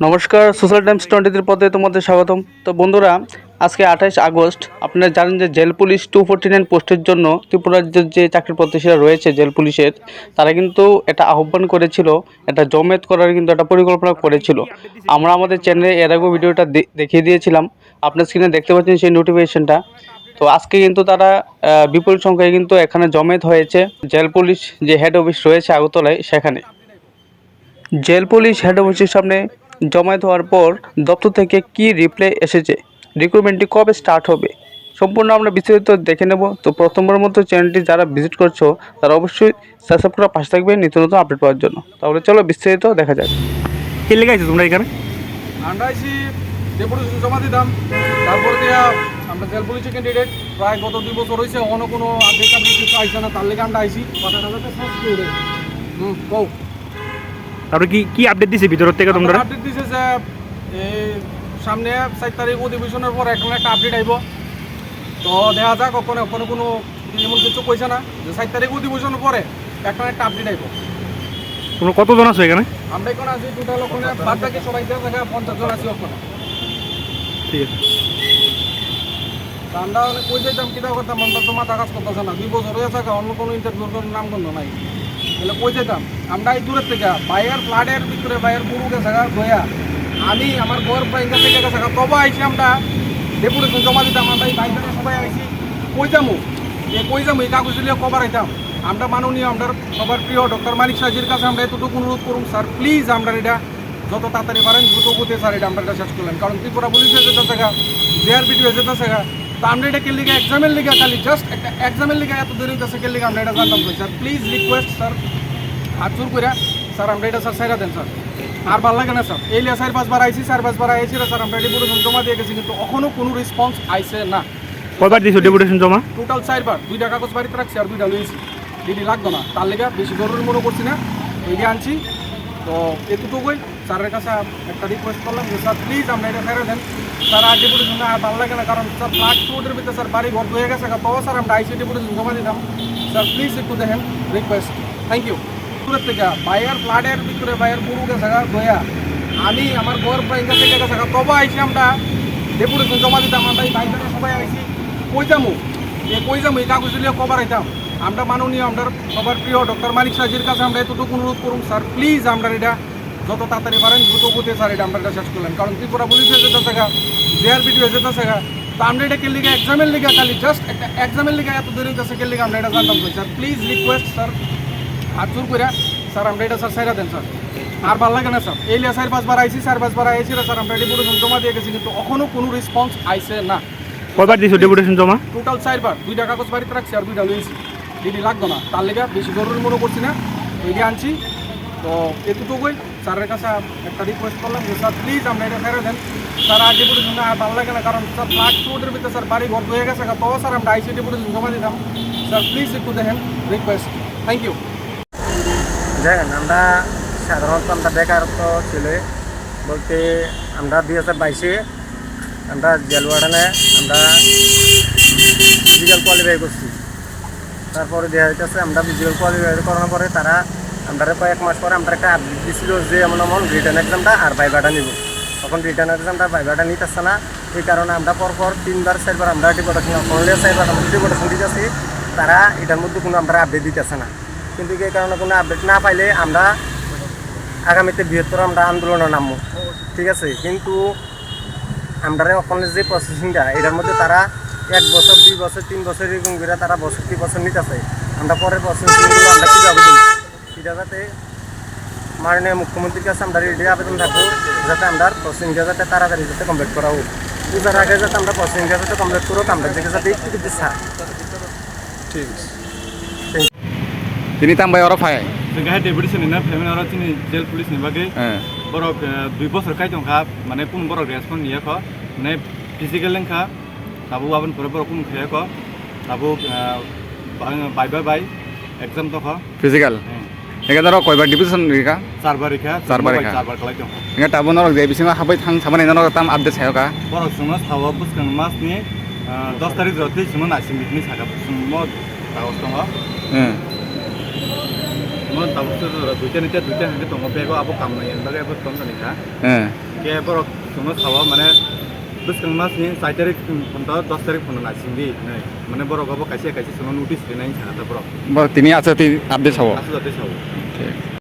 নমস্কার social Times twenty পদে তোমাদের স্বাগতম। তো বন্ধুরা, আজকে আঠাশ আগস্ট, আপনারা জানেন যে jail police two forty nine পোস্টের জন্য ত্রিপুরার যে- যে চাকরি প্রত্যাশীরা রয়েছে জেল পুলিশের, তারা কিন্তু এটা আহ্বান করেছিল, এটা জমেত করার কিন্তু একটা পরিকল্পনা করেছিল। আমরা আমাদের চ্যানেলে এর আগেও ভিডিওটা দেখিয়ে দিয়েছিলাম, আপনার স্ক্রিনে দেখতে পাচ্ছেন সেই নোটিফিকেশনটা তো আজকে কিন্তু তারা বিপুল সংখ্যায় কিন্তু এখানে জমেত হয়েছে। জেল পুলিশ যে হেড অফিস রয়েছে আগরতলায়, সেখানে। জেল পুলিশ হেড অফিসের সামনে জমায়েত হওয়ার পর দপ্তর থেকে কি রিপ্লাই এসেছে? রিক্রুটমেন্টটি কবে স্টার্ট হবে? সম্পূর্ণ আমরা বিস্তারিত দেখে নেব। তো প্রথমবার মতো চ্যানেলটি যারা ভিজিট করছ তারা অবশ্যই সাবস্ক্রাইব করা পাশে থাকবে নিত্য নতুন আপডেট পাওয়ার জন্য। তাহলে চলো বিস্তারিত দেখা যাক। কি লেগে আছে তোমরা এখানে? আমরা আইসি ডেপুটেশন জমা দিতাম। তারপর দিয়া আমরা জেল পুলিশের ক্যান্ডিডেট প্রায় গত দুই বছর হয়েছে অন্য কোনো আপডেট আপডেট কিছু আইসে না তার লেগে আমরা আইসি হুম কৌ তারপরে কি কি আপডেট দিছে ভিতর থেকে তোমরা? আপডেট দিছে যে এই সামনে চার তারিখ অধিবেশনের পর এখন একটা আপডেট আইব। তো দেখা যাক ওখানে ওখানে কোনো এমন কিছু কইছে না যে চার তারিখ অধিবেশনের পরে এখন একটা আপডেট আইব। তোমরা কতজন আছো এখানে? আমরা এখন আছি টোটাল ওখানে বাদ বাকি সবাই দেখা পঞ্চাশ জন আছি ওখানে। ঠিক আছে। আমরা অনেক কই যাইতাম কিতা করতাম আমরা তো মাথা কাজ করতেছে না। দুই বছর হয়ে থাকা অন্য কোনো ইন্টারভিউর কোনো নাম গন্ধ নাই। তাহলে কই যেতাম আমরা এই দূরের থেকে। বাইরের ফ্লাডের ভিতরে, বাইরের গরু গেছে গয়া। আমি আমার ঘর বাইঙ্গা থেকে গেছে গা। তবে আইসি আমরা, ডেপুটেশন জমা দিতাম, আমরা এই বাইরে সবাই আইসি কই যামু? এ কই যামু? এই কাগজ দিয়ে কবার আইতাম। আমরা মাননীয়, আমরা সবার প্রিয় ডক্টর মানিক সাজির কাছে আমরা এতটুকু অনুরোধ করুন স্যার প্লিজ আমরা এটা যত তাড়াতাড়ি পারেন, দ্রুত গতি স্যার, এটা আমরা এটা শেষ করলেন কারণ ত্রিপুরা পুলিশের যেতে থাকা জেআরবিটি হয়ে যেতে থাকা তা আমরা এটা কেলিগে এক্সামের লিগে খালি জাস্ট একটা এক্সামের লিগে এত দেরি হইতেছে কেলিগে আমরা এটা জানতাম স্যার। প্লিজ রিকোয়েস্ট স্যার হাত জোর করে স্যার আমরা এটা স্যার সাইরা দেন স্যার। আর ভালো লাগে না স্যার। এই লিয়ে চার পাঁচবার আইসি চার পাঁচবার আইসি স্যার আমরা ডেপুটেশন জমা দিয়ে গেছি কিন্তু এখনও কোনো রেসপন্স আইসে না। কয়বার দিছো ডেপুটেশন জমা? টোটাল চারবার। দুইটা কাগজ বাড়িতে রাখছি আর দুইটা লইছি। দিদি লাগতো না। তার লেগে বেশি জরুরি মনে করছি না। এই আনছি। তো এতটুকুই। স্যারের কাছে একটা রিকোয়েস্ট করলাম যে স্যার প্লিজ আমরা এটা ফেরে দেন। স্যার আর ডেপুটেশন আর ভালো লাগে না কারণ স্যার ফ্লাট রোডের ভিতরে স্যার বাড়ি ঘর হয়ে গেছে। তো স্যার আমরা আইসি ডেপুটেশন জমা দিতাম স্যার প্লিজ একটু দেখেন রিকোয়েস্ট থ্যাংক ইউ দূরের থেকে বাইরের ফ্লাডের ভিতরে বাইরের গরু গেছে গয়া। আমি আমার ঘর বাইঙ্গা থেকে গেছে তবে আইসি আমরা, ডেপুটেশন জমা দিতাম, আমরা এই বাইরে সবাই আইসি কই যামু? এ যামু? এই কাগজ দিয়ে কবার আইতাম। আমরা মাননীয়, আমরা সবার প্রিয় ডক্টর মানিক সাজির কাছে আমরা এতটুকু অনুরোধ করুন স্যার প্লিজ আমরা এটা যত তাড়াতাড়ি পারেন দ্রুত গতি স্যার, এটা আমরা এটা শেষ করলেন কারণ ত্রিপুরা পুলিশের যেতে থাকা জেআরবিটি হয়ে যেতে থাকা তো আমরা এটা কেলিগে এক্সামের লিগে খালি জাস্ট একটা এক্সামের লিগে এত দেরি হইতেছে কেলিগে আমরা এটা জানতাম স্যার। প্লিজ রিকোয়েস্ট স্যার হাত জোর করে স্যার আমরা এটা স্যার সাইরা দেন স্যার। আর ভালো লাগে না স্যার। এই লিয়ে চার পাঁচবার আইসি চার পাঁচবার আইসি স্যার আমরা ডেপুটেশন জমা দিয়ে গেছি কিন্তু এখনও কোনো রেসপন্স আইসে না। কয়বার দিছো ডেপুটেশন জমা? টোটাল চারবার দুইটা কাগজ বাড়িতে রাখছি আর দুইটা লইছি। দিদি লাগতো না। তার লেগে বেশি জরুরি মনে করছি না। এই আনছি। তো এতটুকুই। স্যারের কাছে একটা রিকোয়েস্ট করলাম যে স্যার প্লিজ আমরা এটা ফেরে দেন। স্যার আর ডেপুটেশন আর ভালো লাগে না কারণ স্যার ফ্লাট রোডের ভিতরে স্যার বাড়ি ঘর হয়ে গেছে তো স্যার আমরা আইসি ডেপুটেশন জমা দিতাম স্যার প্লিজ একটু দেখেন রিকোয়েস্ট থ্যাংক ইউ দেখেন আমরা সাধারণত আমরা বেকারত্ব ছেলে। বলতে আমরা দুই হাজার বাইশে আমরা জেল ওয়ার্ডেনে আমরা ফিজিক্যাল কোয়ালিফাই করছি। তারপরে দেখা যাইতেছে আমরা ফিজিক্যাল কোয়ালিফাই করানোর পরে তারা আমরা কয়েক মাস পরে আমরা একটা আপডেট দিছিল যে, এমন এমন রিটার্ন এক্সামটা আর ভাইভাটা নিব। তখন রিটার্ন এক্সামটা ভাইভাটা নিতেছে না। এই কারণে আমরা পরপর তিনবার, চারবার আমরা ডিপোটেশন করলে চারবার আমরা ডিপোটেশন দিতেছি। তারা এটার মধ্যে কোনো আমরা আপডেট দিতেছে না। কিন্তু এই কারণে কোনো আপডেট না পাইলে আমরা আগামীতে বৃহত্তর আমরা আন্দোলনে নামবো। ঠিক আছে? কিন্তু আমরা ওখানে যে প্রসেসিংটা এটার মধ্যে তারা এক বছর, দুই বছর, তিন বছর এরকম করে তারা বছর দুই বছর নিতেছে। আমরা পরে প্রসেসিংগুলো আমরা কীভাবে দিই এটা যাতে মাননীয় মুখ্যমন্ত্রীর কাছে আমরা রেডি আবেদন থাকব যাতে আমরা প্রসেসিংটা যাতে তাড়াতাড়ি যাতে কমপ্লিট করা হোক। পূজার আগে যাতে আমরা প্রসেসিংটা যাতে কমপ্লিট করো আমরা যাতে একটু ঠিক আছে। তিনি তাম্বাই অর ফায় গাহে ডেপুটেশন না ফ্যামিলি অর তিনি জেল পুলিশ নি বাকি। হ্যাঁ। বরক দুই বছর খাই দংখা মানে কোন বরক রেসপন্স নিয়ে খ মানে ফিজিক্যাল লেখা তাবু আবন পরে বরক কোন খেয়ে খ তাবু বাই বাই বাই এক্সাম তো খ। ফিজিক্যাল এখানে রক কয়বার ডিভিশন রেখা চারবার রেখা চারবার রেখা চারবার খালাই দং এখানে তাবু নরক দেই বিসিমা হাবাই থাং সামানে নরক তাম আপডেট সায়কা বরক সুমা সাওয়া বুসকাং মাস নি 10 তারিখ রতে সুমা নাসিম বিতনি সাকা সুমা তাওস্তং হ হ্যাঁ। म तमसे दुइटा नित्य दुइटा नित्य तम बेगो अब काम नै अन्त अब तम नि खा ए के पर तुम खाव माने बस कम मास नि 4 तारिख फोन त 10 तारिख फोन ना सिंदि माने बर गबो कासे कासे सुनो नोटिस दिनै छा त बर बर तिमी आछ ति अपडेट छौ आछ जते छौ ठीक